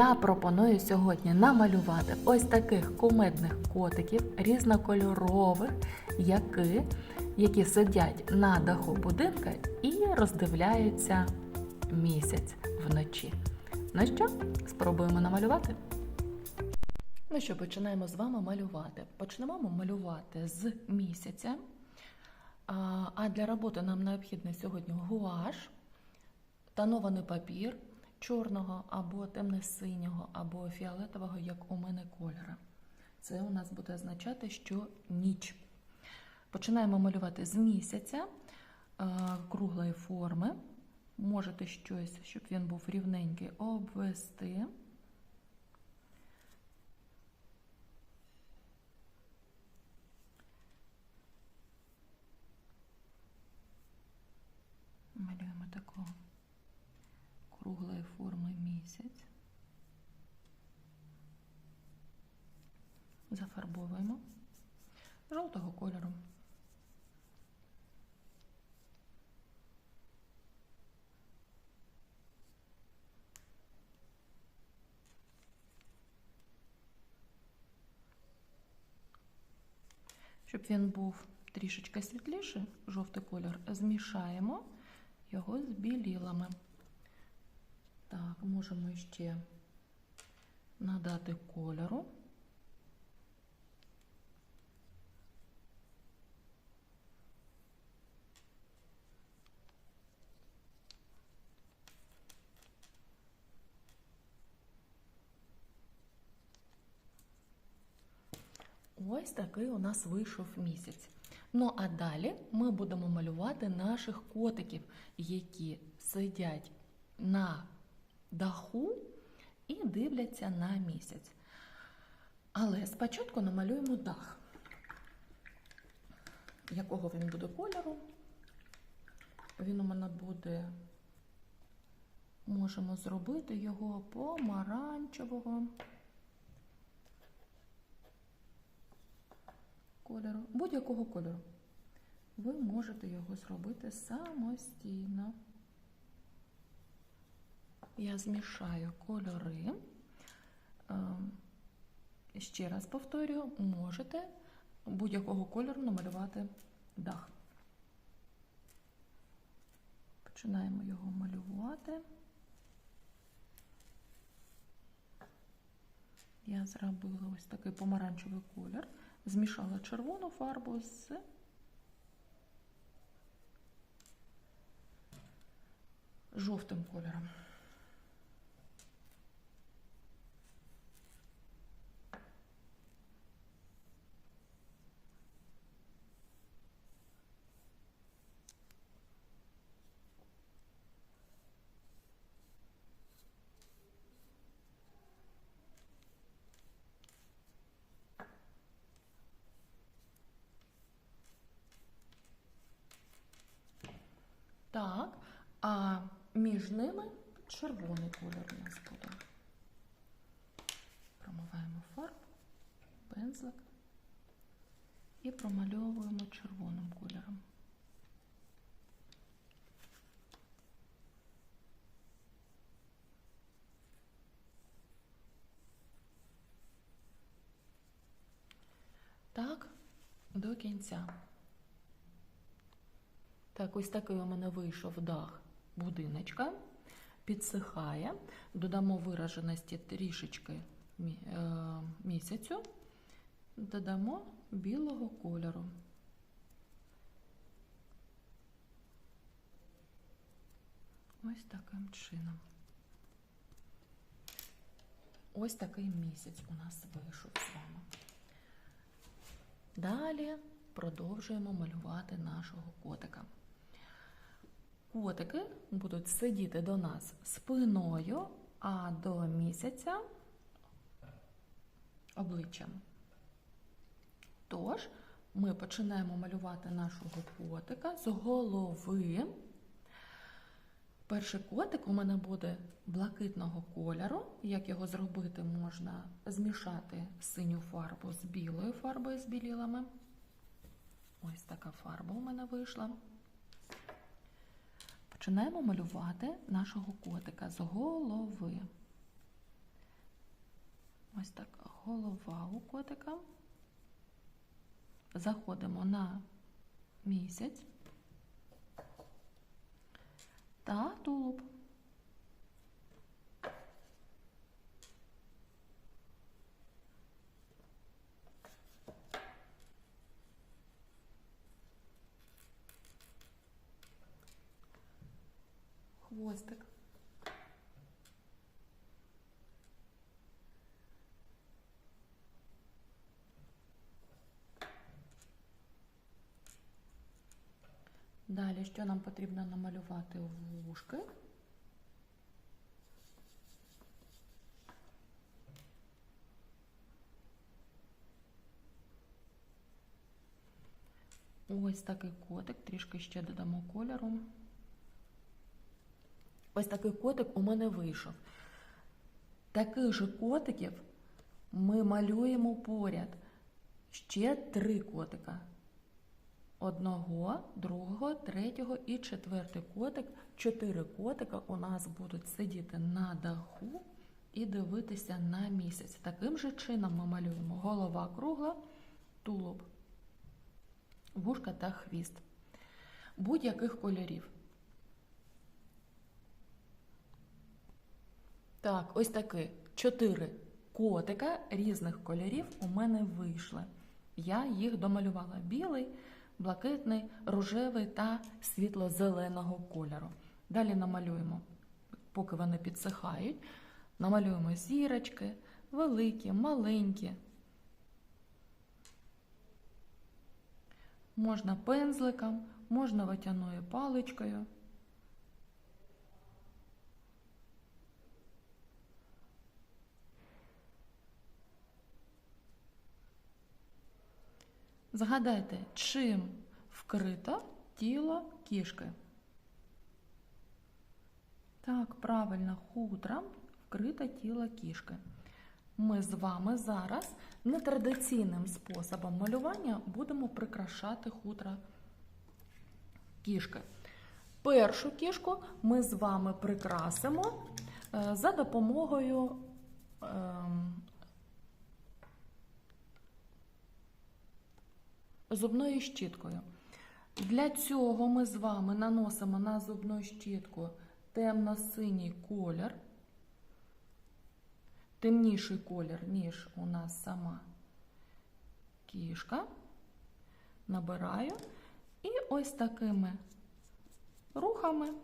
я пропоную сьогодні намалювати ось таких кумедних котиків різнокольорових, які, які сидять на даху будинка і роздивляються місяць вночі. Ну що, спробуємо намалювати? Ну що, починаємо з вами малювати. Почнемо малювати з місяця. А для роботи нам необхідний сьогодні гуаш, тонований папір чорного або темно-синього, або фіолетового, як у мене кольора. Це у нас буде означати, що ніч. Починаємо малювати з місяця круглої форми. Можете щось, щоб він був рівненький, обвести. Малюємо такого круглої форми місяць. Зафарбовуємо жовтого кольору. Щоб він був трішечки світліший, жовтий колір, змішаємо його з білілами. Так, можемо ще надати кольору. Ось такий у нас вийшов місяць. Ну а далі ми будемо малювати наших котиків, які сидять на даху і дивляться на місяць. Але спочатку намалюємо дах. Якого він буде кольору? Він у мене буде, можемо зробити його помаранчевого кольору, будь-якого кольору. Ви можете його зробити самостійно. Я змішаю кольори. Ще раз повторюю, можете будь-якого кольору намалювати дах. Починаємо його малювати. Я зробила ось такий помаранчевий колір, змішала червону фарбу з жовтим кольором. Так, а між ними червоний колір у нас буде. Промиваємо фарбу, пензлик і промальовуємо червоним кольором. Так, до кінця. Так, ось такий у мене вийшов дах будиночка, підсихає, додамо вираженості трішечки місяцю, додамо білого кольору. Ось таким чином. Ось такий місяць у нас вийшов з вами. Далі продовжуємо малювати нашого котика. Котики будуть сидіти до нас спиною, а до місяця обличчям. Тож, ми починаємо малювати нашого котика з голови. Перший котик у мене буде блакитного кольору. Як його зробити, можна змішати синю фарбу з білою фарбою з білілами. Ось така фарба у мене вийшла. Починаємо малювати нашого котика з голови. Ось так голова у котика. Заходимо на місяць та тулуб. Хвостик. Далі, що нам потрібно намалювати вушки? Ось такий котик, трішки ще додамо кольору. Ось такий котик у мене вийшов. Таких же котиків ми малюємо поряд. Ще три котика. Одного, другого, третього і четвертий котик. Чотири котика у нас будуть сидіти на даху і дивитися на місяць. Таким же чином ми малюємо голова кругла, тулуб, вушка та хвіст. Будь-яких кольорів. Так, ось такі чотири котика різних кольорів у мене вийшли. Я їх домалювала білий, блакитний, рожевий та світло-зеленого кольору. Далі намалюємо, поки вони підсихають, намалюємо зірочки, великі, маленькі. Можна пензликом, можна ватяною паличкою. Згадайте, чим вкрито тіло кішки. Так, правильно, хутром вкрите тіло кішки. Ми з вами зараз нетрадиційним способом малювання будемо прикрашати хутро кішки. Першу кішку ми з вами прикрасимо е, за допомогою зубною щіткою. Для цього ми з вами наносимо на зубну щітку темно-синій колір, темніший колір, ніж у нас сама кішка. Набираю і ось такими рухами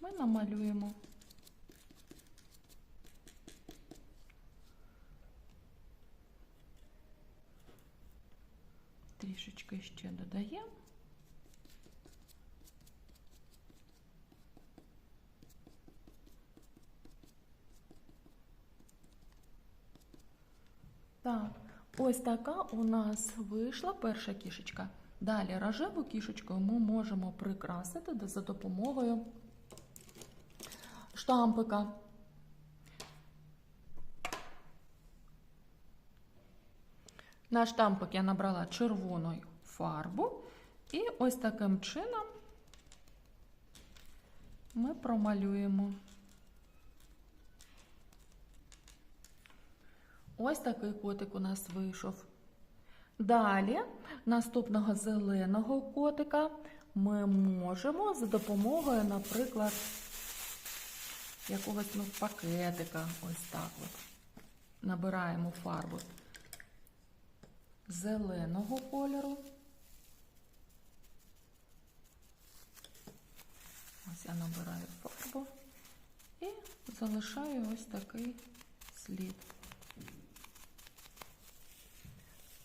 ми намалюємо. Трішечки ще додаємо. Так, ось така у нас вийшла перша кішечка. Далі рожеву кішечку ми можемо прикрасити за допомогою штампика. На штампик я набрала червону фарбу, і ось таким чином ми промалюємо. Ось такий котик у нас вийшов. Далі, наступного зеленого котика ми можемо за допомогою, наприклад, якогось ну, пакетика, ось так от, набираємо фарбу зеленого кольору. Ось я набираю фарбу і залишаю ось такий слід.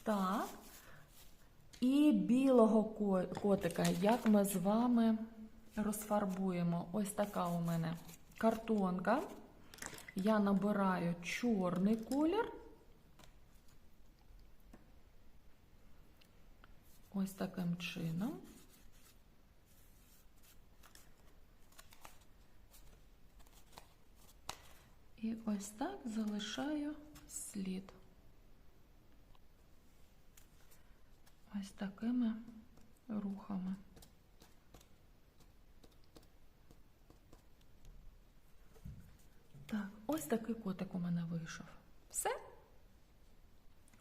Так. І білого котика, як ми з вами розфарбуємо. Ось така у мене картонка. Я набираю чорний колір. ось таким чином. І ось так залишаю слід. Ось такими рухами. Так, ось такий котик у мене вийшов. Все.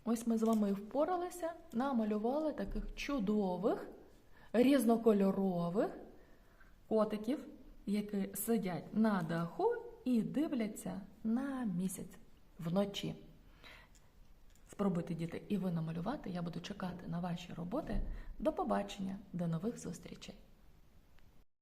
Ось ми з вами впоралися, намалювали таких чудових, різнокольорових котиків, які сидять на даху і дивляться на місяць вночі. Спробуйте, діти, і ви намалювати. Я буду чекати на ваші роботи. До побачення, до нових зустрічей!